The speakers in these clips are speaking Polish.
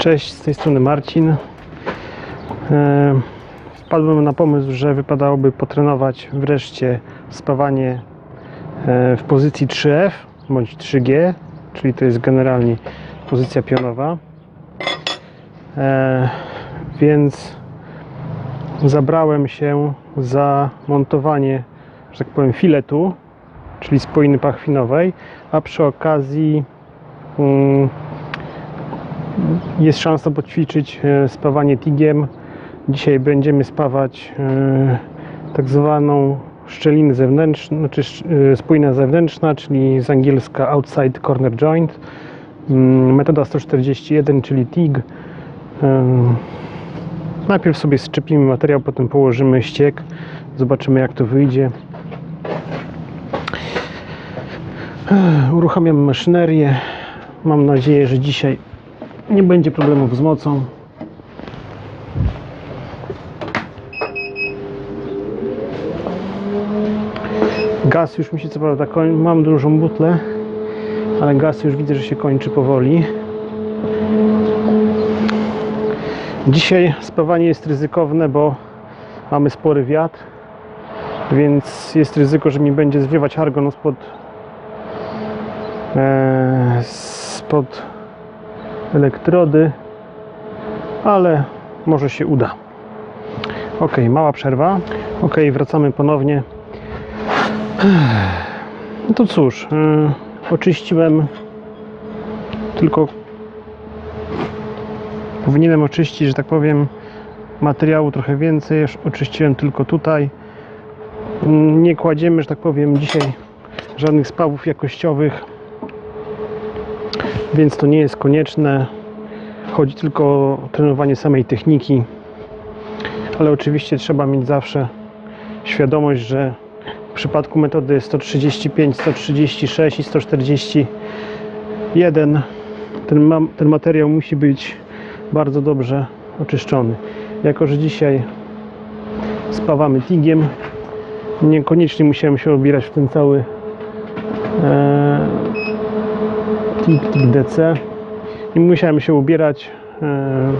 Cześć, z tej strony Marcin. E, Wpadłem na pomysł, że wypadałoby potrenować wreszcie spawanie e, w pozycji 3F bądź 3G, czyli to jest generalnie pozycja pionowa. E, Więc zabrałem się za montowanie, że tak powiem, filetu, czyli spoiny pachwinowej, a przy okazji mm, jest szansa poćwiczyć e, spawanie tigiem. Dzisiaj będziemy spawać e, tak zwaną szczelinę zewnętrzną, znaczy e, spójna zewnętrzna, czyli z angielska outside corner joint. Mm, Metoda 141, czyli TIG. Najpierw sobie szczepimy materiał, potem położymy ściek. Zobaczymy jak to wyjdzie. Uruchamiam maszynerię. Mam nadzieję, że dzisiaj nie będzie problemów z mocą. Gaz już mi się co prawda kończy. Mam dużą butlę, ale gaz już widzę, że się kończy powoli. Dzisiaj spawanie jest ryzykowne, bo mamy spory wiatr, więc jest ryzyko, że mi będzie zwiewać argon spod, e, spod elektrody, ale może się uda. Ok, mała przerwa. Ok, wracamy ponownie. No to cóż, yy, oczyściłem tylko powinienem oczyścić, że tak powiem, materiału trochę więcej. Oczyściłem tylko tutaj. Nie kładziemy, że tak powiem, dzisiaj żadnych spawów jakościowych więc to nie jest konieczne. Chodzi tylko o trenowanie samej techniki, ale oczywiście trzeba mieć zawsze świadomość, że w przypadku metody 135, 136 i 141 ten, ma, ten materiał musi być bardzo dobrze oczyszczony. Jako, że dzisiaj spawamy tigiem, niekoniecznie musiałem się obierać w ten cały e, DC i musiałem się ubierać e,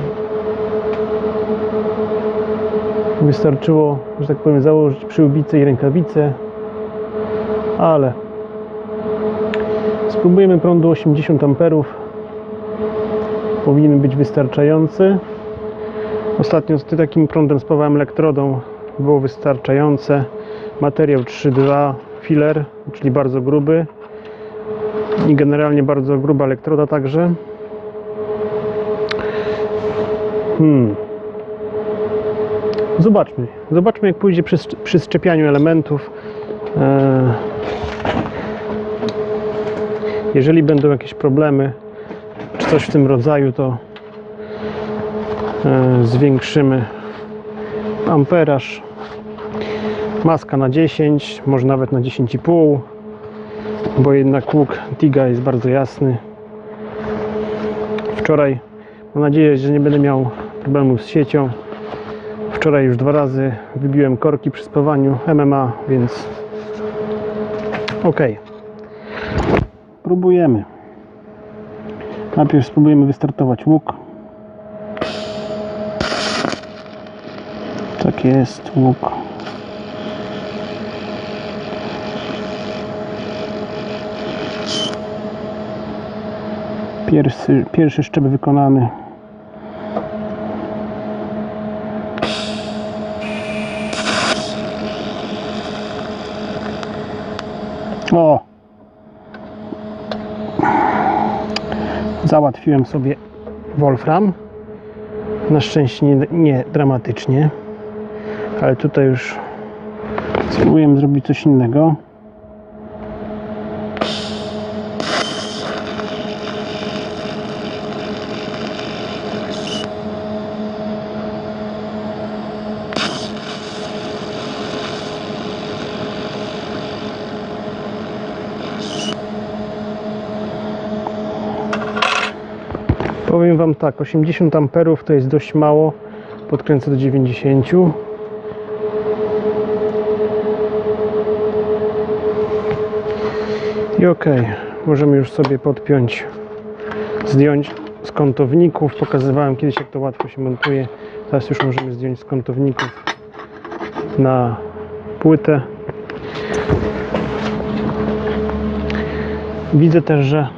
wystarczyło, że tak powiem założyć przyłbicę i rękawice ale spróbujemy prądu 80 amperów. Powinien być wystarczający. Ostatnio z takim prądem spawałem elektrodą. Było wystarczające. Materiał 3.2 filler czyli bardzo gruby i generalnie bardzo gruba elektroda także. Hmm. Zobaczmy. Zobaczmy jak pójdzie przy, przy szczepianiu elementów. Eee, jeżeli będą jakieś problemy czy coś w tym rodzaju, to e, zwiększymy amperaż. Maska na 10, może nawet na 10,5 bo jednak łuk Tiga jest bardzo jasny. Wczoraj, mam nadzieję, że nie będę miał problemów z siecią. Wczoraj już dwa razy wybiłem korki przy spawaniu MMA, więc ok. Próbujemy. Najpierw spróbujemy wystartować łuk. Tak jest, łuk. Pierwszy, pierwszy szczep wykonany. O! Załatwiłem sobie Wolfram. Na szczęście nie, nie dramatycznie, ale tutaj już spróbujemy zrobić coś innego. Powiem Wam tak, 80 amperów to jest dość mało. Podkręcę do 90. I ok, możemy już sobie podpiąć, zdjąć z kątowników. Pokazywałem kiedyś jak to łatwo się montuje. Teraz już możemy zdjąć z kątowników na płytę. Widzę też, że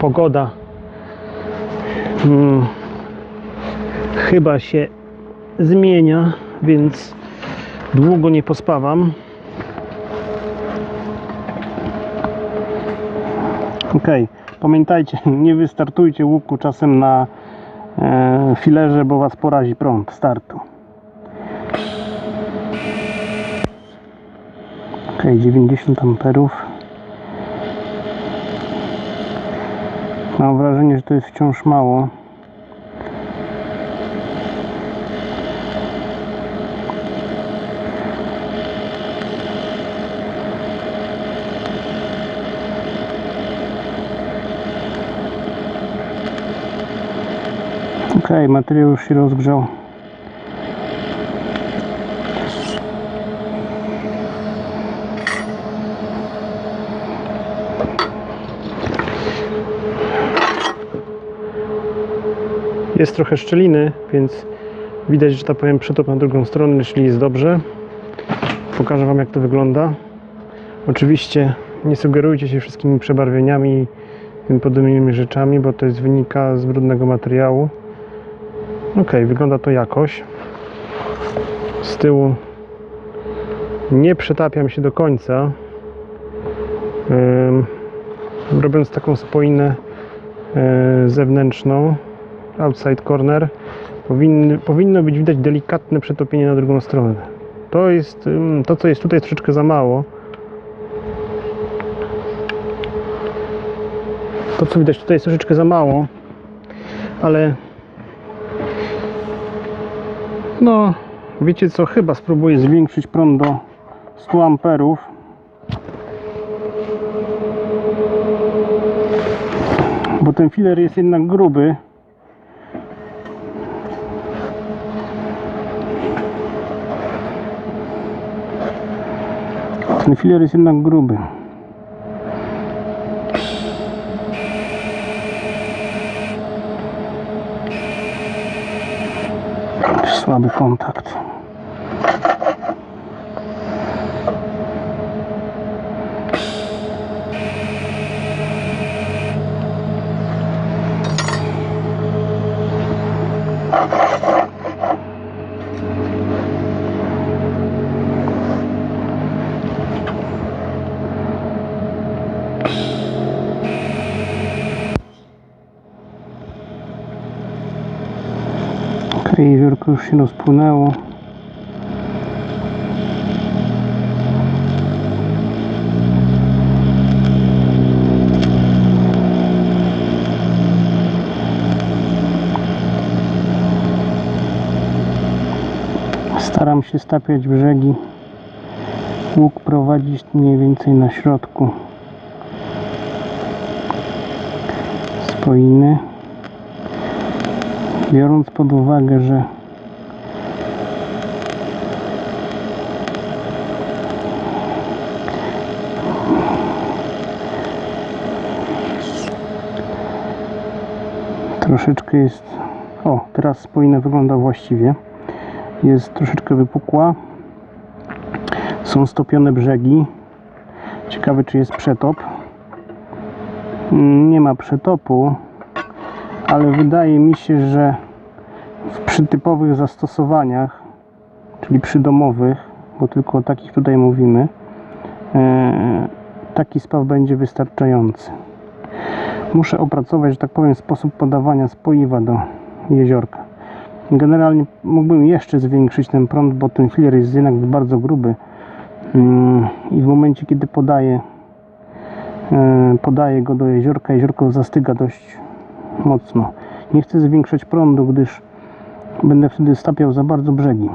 pogoda mm, chyba się zmienia, więc długo nie pospawam. Ok, pamiętajcie, nie wystartujcie łuku czasem na e, filerze, bo Was porazi prąd startu. Ok, 90 amperów. Mam wrażenie, że to jest wciąż mało. Ok, materiał już się rozgrzał. Jest trochę szczeliny, więc widać, że tak powiem, przetop na drugą stronę, czyli jest dobrze. Pokażę Wam, jak to wygląda. Oczywiście nie sugerujcie się wszystkimi przebarwieniami i podobnymi rzeczami, bo to jest wynika z brudnego materiału. Ok, wygląda to jakoś. Z tyłu nie przetapiam się do końca. Robiąc taką spoinę yy, zewnętrzną, outside corner, powinny, powinno być widać delikatne przetopienie na drugą stronę. To jest, to co jest tutaj troszeczkę za mało. To co widać tutaj jest troszeczkę za mało, ale no, wiecie co, chyba spróbuję zwiększyć prąd do 100 amperów. Bo ten filer jest jednak gruby. Ten filer jest jednak gruby. Słaby Okej, jeziorko już się rozpłynęło. Staram się stapiać brzegi. Łuk prowadzić mniej więcej na środku spoiny biorąc pod uwagę, że troszeczkę jest o, teraz spoina wygląda właściwie. Jest troszeczkę wypukła. Są stopione brzegi. Ciekawe czy jest przetop. Nie ma przetopu ale wydaje mi się, że przy typowych zastosowaniach, czyli przy domowych, bo tylko o takich tutaj mówimy, e, taki spaw będzie wystarczający. Muszę opracować, że tak powiem, sposób podawania spoiwa do jeziorka. Generalnie mógłbym jeszcze zwiększyć ten prąd, bo ten filer jest jednak bardzo gruby Mm, i w momencie, kiedy podaję, e, podaję go do jeziorka, jeziorko zastyga dość mocno. Nie chcę zwiększać prądu, gdyż będę wtedy stapiał za bardzo brzegi.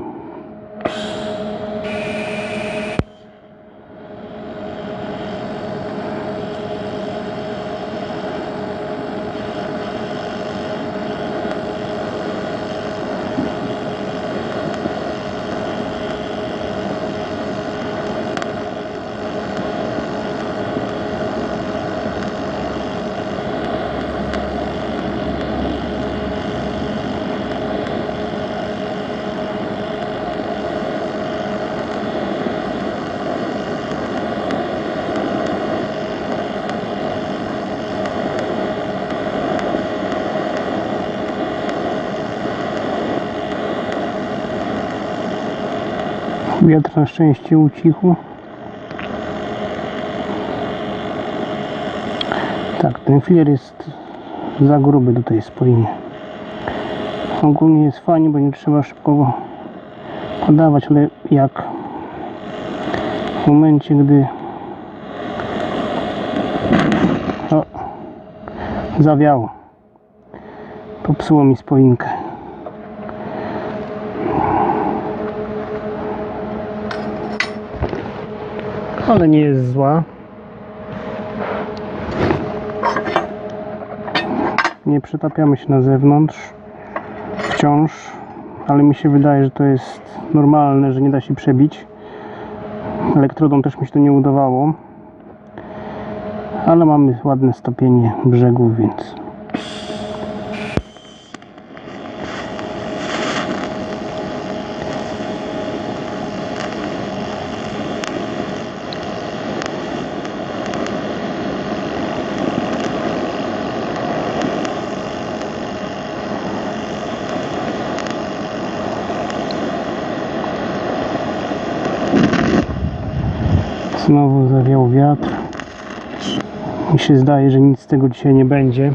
Wiatr na szczęście ucichł. Tak, ten filer jest za gruby do tej. Ogólnie jest fajnie, bo nie trzeba szybko go podawać, ale jak w momencie, gdy o, zawiało, popsuło mi spoinkę. Ale nie jest zła. Nie przetapiamy się na zewnątrz wciąż, ale mi się wydaje, że to jest normalne, że nie da się przebić. Elektrodą też mi się to nie udawało. Ale mamy ładne stopienie brzegów, więc Znowu zawiał wiatr. Mi się zdaje, że nic z tego dzisiaj nie będzie.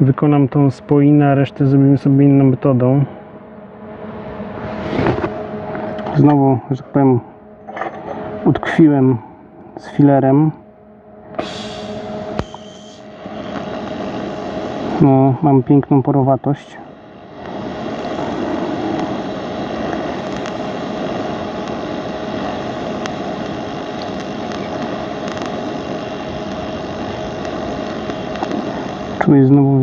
Wykonam tą spoinę, a resztę zrobimy sobie inną metodą. Znowu, że tak powiem, utkwiłem z filerem. No, mam piękną porowatość. Czuję znowu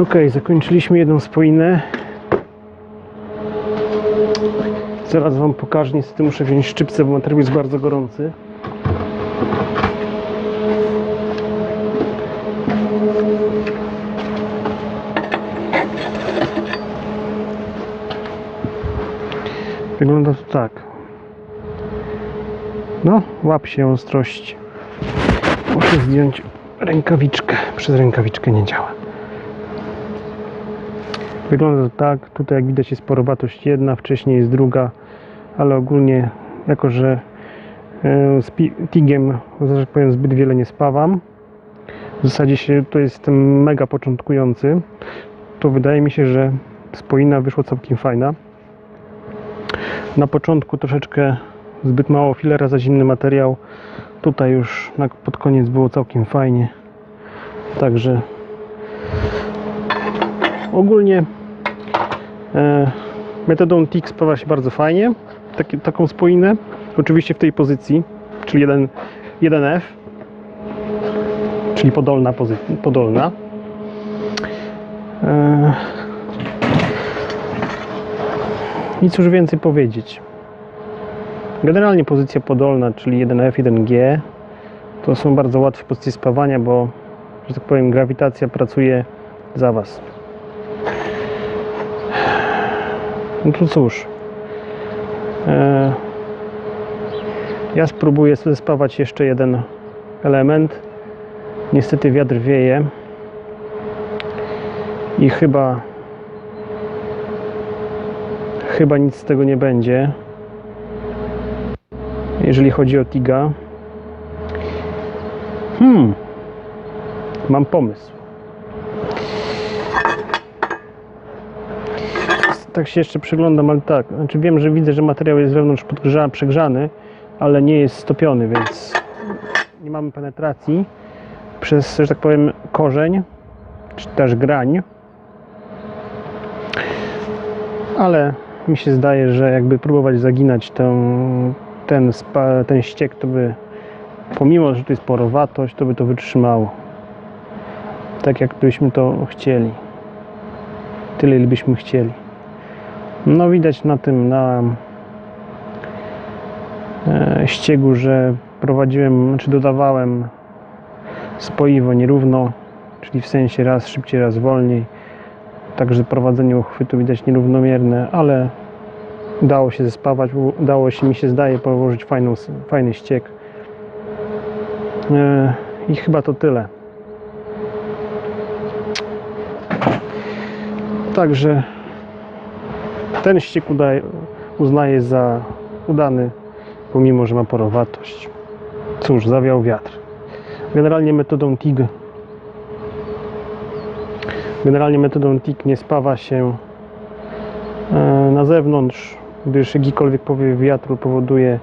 Ok, zakończyliśmy jedną spoinę. Zaraz Wam pokażę. Niestety muszę wziąć szczypce, bo materiał jest bardzo gorący. Wygląda to tak. No, łap się ostrości. Muszę zdjąć rękawiczkę. Przez rękawiczkę nie działa. Wygląda to tak, tutaj jak widać jest porowatość jedna, wcześniej jest druga, ale ogólnie jako, że e, z tigiem, że tak powiem, zbyt wiele nie spawam, w zasadzie się to jestem mega początkujący, to wydaje mi się, że spoina wyszła całkiem fajna. Na początku troszeczkę zbyt mało filera za zimny materiał, tutaj już na, pod koniec było całkiem fajnie, także ogólnie metodą TIG sprawa się bardzo fajnie. Taką spoinę. Oczywiście w tej pozycji, czyli 1, 1F, czyli podolna pozycja. Podolna. E, nic już więcej powiedzieć. Generalnie pozycja podolna, czyli 1F, 1G to są bardzo łatwe pozycje spawania, bo że tak powiem grawitacja pracuje za Was. No to cóż. E, ja spróbuję zespawać jeszcze jeden element. Niestety wiatr wieje. I chyba chyba nic z tego nie będzie. Jeżeli chodzi o Tiga. Hmm. Mam pomysł. Tak się jeszcze przyglądam, ale tak, znaczy wiem, że widzę, że materiał jest wewnątrz przegrzany, ale nie jest stopiony, więc nie mamy penetracji przez, że tak powiem, korzeń, czy też grań. Ale mi się zdaje, że jakby próbować zaginać ten, ten ściek, to by pomimo, że to jest porowatość, to by to wytrzymało. Tak jak byśmy to chcieli. Tyle, ile byśmy chcieli. No widać na tym, na e, ściegu, że prowadziłem, czy dodawałem spoiwo nierówno, czyli w sensie raz szybciej, raz wolniej. Także prowadzenie uchwytu widać nierównomierne, ale udało się zespawać, udało się mi się zdaje położyć fajną, fajny ściek. E, I chyba to tyle. Także ten ściek uznaję za udany, pomimo że ma porowatość. Cóż, zawiał wiatr. Generalnie metodą TIG Generalnie metodą TIG nie spawa się e, na zewnątrz, gdyż jakikolwiek powiew wiatru powoduje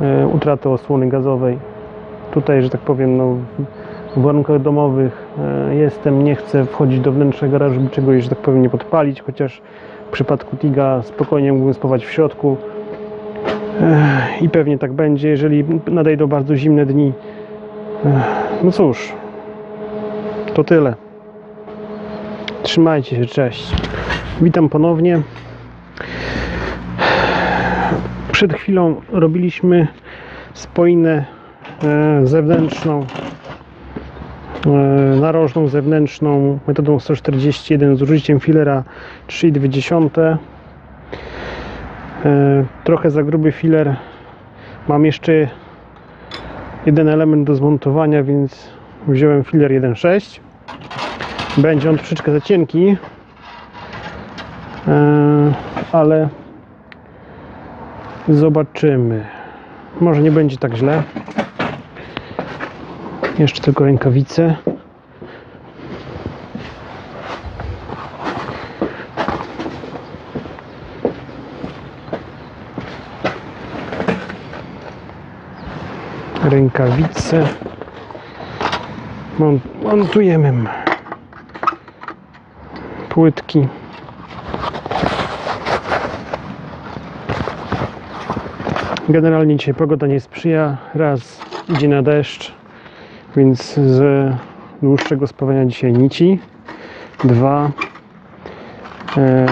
e, utratę osłony gazowej. Tutaj, że tak powiem, no, w warunkach domowych e, jestem, nie chcę wchodzić do wnętrza garażu, by czegoś, że tak powiem, nie podpalić, chociaż w przypadku TIGA spokojnie mógłbym spawać w środku. I pewnie tak będzie, jeżeli nadejdą bardzo zimne dni. No cóż, to tyle. Trzymajcie się, cześć. Witam ponownie. Przed chwilą robiliśmy spoinę e, zewnętrzną, narożną zewnętrzną metodą 141 z użyciem filera 3,2. E, trochę za gruby filer. Mam jeszcze jeden element do zmontowania, więc wziąłem filer 1,6 będzie on troszeczkę za cienki, Eee, ale zobaczymy. Może nie będzie tak źle. Jeszcze tylko rękawice. Rękawice. Mon- Montujemy płytki. Generalnie dzisiaj pogoda nie sprzyja. Raz idzie na deszcz, więc z dłuższego spawania dzisiaj nici. Dwa. E,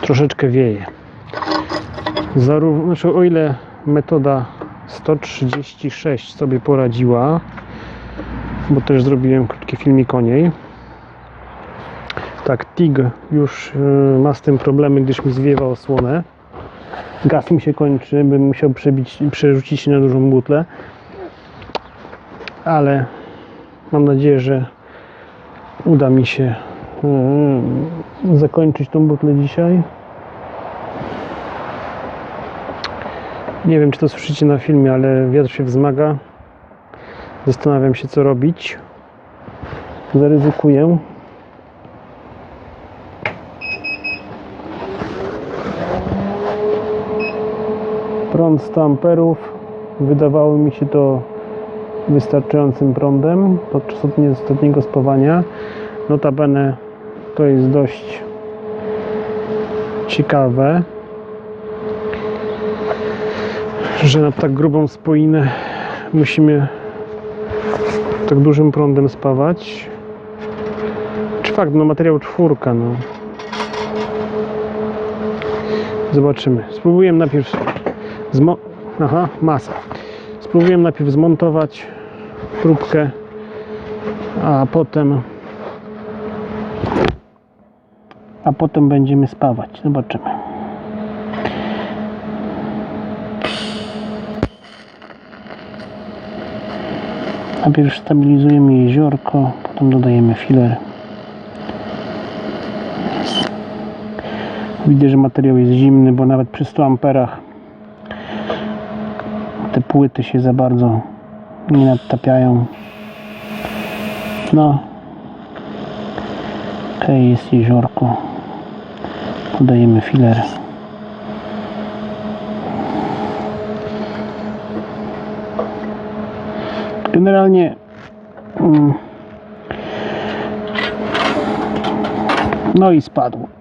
troszeczkę wieje. Zarówno, znaczy o ile metoda 136 sobie poradziła, bo też zrobiłem krótki filmik o niej. Tak, TIG już y, ma z tym problemy, gdyż mi zwiewa osłonę. Gaz mi się kończy, bym musiał przebić, przerzucić się na dużą butlę. Ale mam nadzieję, że uda mi się y, zakończyć tą butlę dzisiaj. Nie wiem, czy to słyszycie na filmie, ale wiatr się wzmaga. Zastanawiam się, co robić. Zaryzykuję. Prąd 100 amperów. Wydawało mi się to wystarczającym prądem podczas ostatniego spawania. Notabene to jest dość ciekawe. że na tak grubą spoinę musimy tak dużym prądem spawać. Czy fakt, no materiał czwórka, no. Zobaczymy. Spróbuję najpierw zmo... Aha, masa. Spróbuję najpierw zmontować próbkę, a potem a potem będziemy spawać. Zobaczymy. Najpierw stabilizujemy jeziorko, potem dodajemy filer. Widzę, że materiał jest zimny, bo nawet przy 100 amperach te płyty się za bardzo nie nadtapiają. No, okej, jest jeziorko. Podajemy filer. Generalnie mm, no i spadł.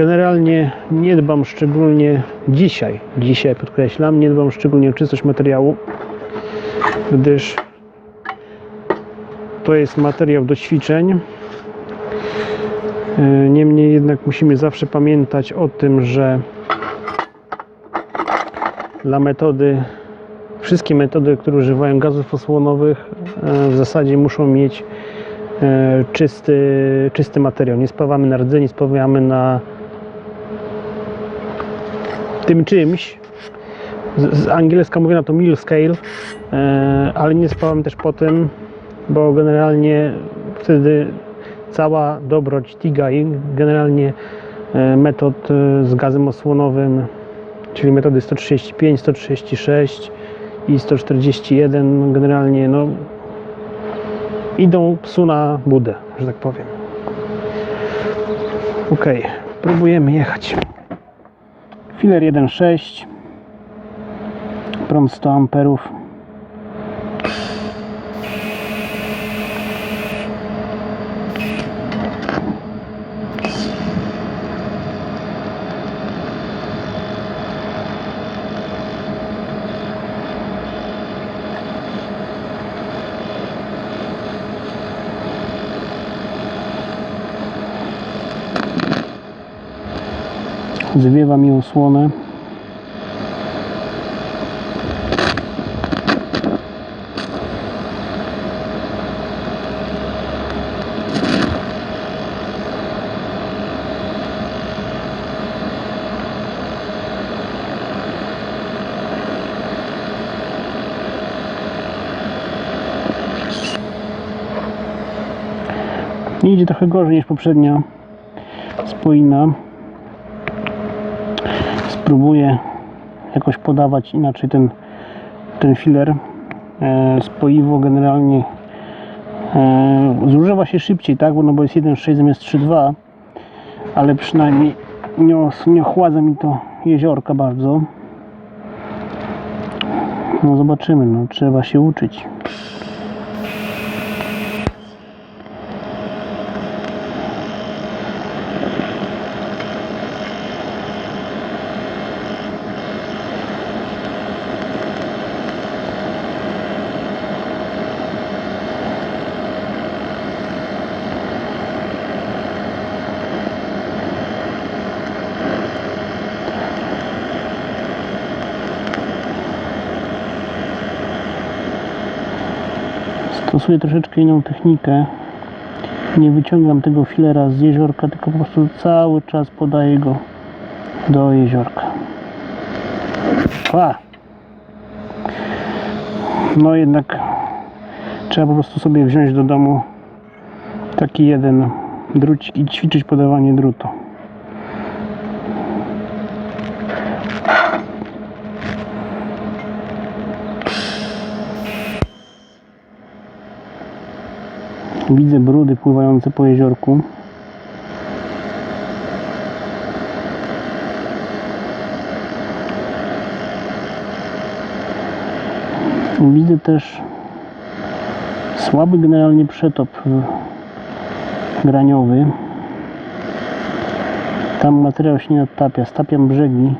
Generalnie nie dbam szczególnie dzisiaj, dzisiaj podkreślam, nie dbam szczególnie o czystość materiału, gdyż to jest materiał do ćwiczeń. E, Niemniej jednak musimy zawsze pamiętać o tym, że dla metody, wszystkie metody, które używają gazów osłonowych, e, w zasadzie muszą mieć e, czysty, czysty materiał. Nie spawamy na rdzy, nie spawamy na tym czymś. Z, z angielska na to mill scale, e, ale nie spawamy też po tym, bo generalnie wtedy cała dobroć TIGA i generalnie e, metod e, z gazem osłonowym, czyli metody 135, 136 i 141 generalnie no, idą psu na budę, że tak powiem. Ok, próbujemy jechać. Filer 1.6 prąd 100 amperów zwiewa mi osłonę. Idzie trochę gorzej niż poprzednia spoina spróbuję jakoś podawać inaczej ten, ten filer. E, spoiwo generalnie e, zużywa się szybciej, tak? Bo, no bo jest 1,6 zamiast 3,2 ale przynajmniej nie, nie ochładza mi to jeziorka bardzo. No zobaczymy, no trzeba się uczyć. Stosuję troszeczkę inną technikę. Nie wyciągam tego filera z jeziorka, tylko po prostu cały czas podaję go do jeziorka. A! No jednak trzeba po prostu sobie wziąć do domu taki jeden drucik i ćwiczyć podawanie drutu. Widzę brudy pływające po jeziorku. Widzę też słaby generalnie przetop e, graniowy. Tam materiał się nie odtapia. Stapiam brzegi.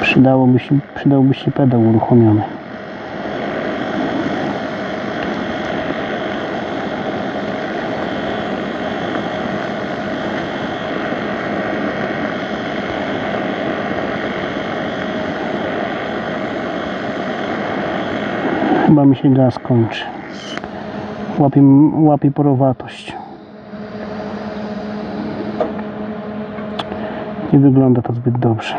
Przydałoby się, przydałby się pedał uruchomiony. Mi się gaz kończy. Łapie, łapie porowatość. Nie wygląda to zbyt dobrze.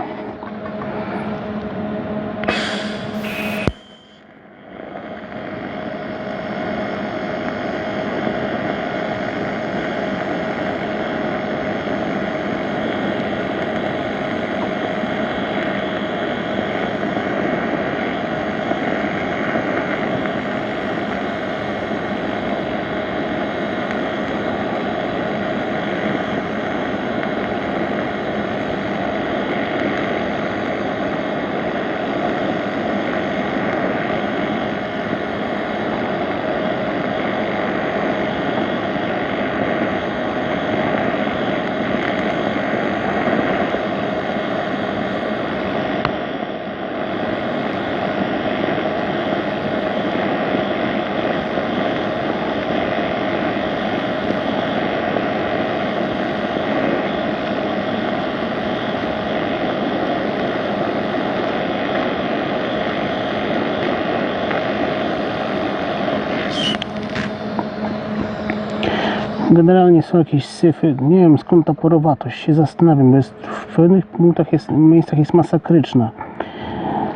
Generalnie są jakieś syfy. Nie wiem skąd ta porowatość. Się zastanawiam, bo jest, w pewnych punktach jest, miejscach jest masakryczna.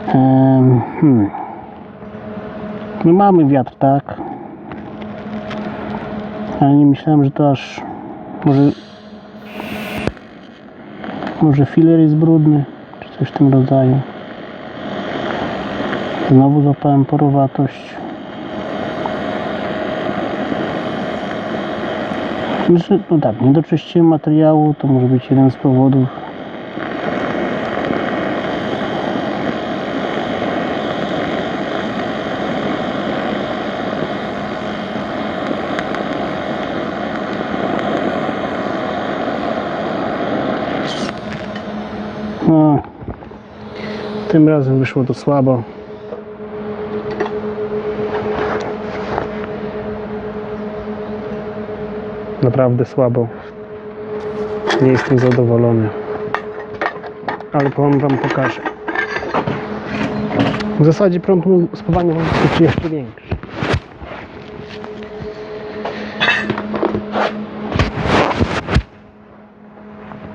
Em, hmm. Mamy wiatr, tak? Ale nie myślałem, że to aż może może filer jest brudny, czy coś w tym rodzaju. Znowu złapałem porowatość. Znaczy, No tak, nie doczyściłem materiału, to może być jeden z powodów. No, tym razem wyszło to słabo. Naprawdę słabo. Nie jestem zadowolony. Ale wam, wam pokażę. W zasadzie prąd spawania mógł być jeszcze większy.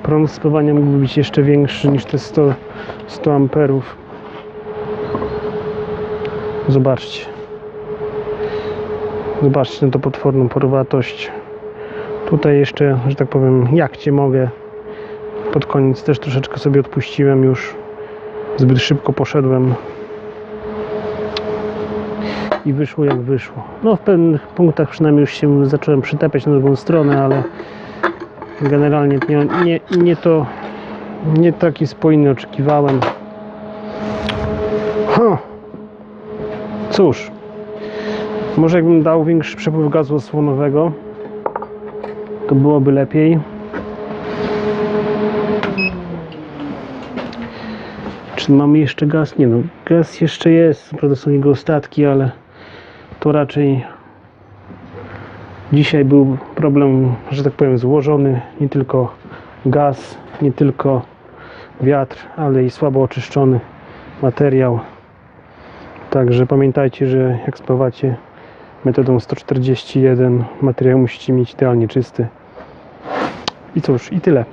Prąd spawania mógł być jeszcze większy niż te 100, 100 amperów. Zobaczcie. Zobaczcie na to potworną porwatość. Tutaj jeszcze, że tak powiem, jak cię mogę. Pod koniec też troszeczkę sobie odpuściłem już. Zbyt szybko poszedłem. I wyszło jak wyszło. No w pewnych punktach przynajmniej już się zacząłem przytapiać na drugą stronę, ale generalnie nie, nie, nie to nie taki spójny oczekiwałem. Huh. Cóż, może jakbym dał większy przepływ gazu osłonowego, to byłoby lepiej. Czy mamy jeszcze gaz? Nie no, gaz jeszcze jest, prawda są jego ostatki, ale to raczej dzisiaj był problem, że tak powiem, złożony. Nie tylko gaz, nie tylko wiatr, ale i słabo oczyszczony materiał. Także pamiętajcie, że jak spawacie metodą 141 materiał musicie mieć idealnie czysty. I cóż, i tyle.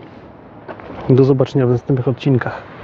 Do zobaczenia w następnych odcinkach.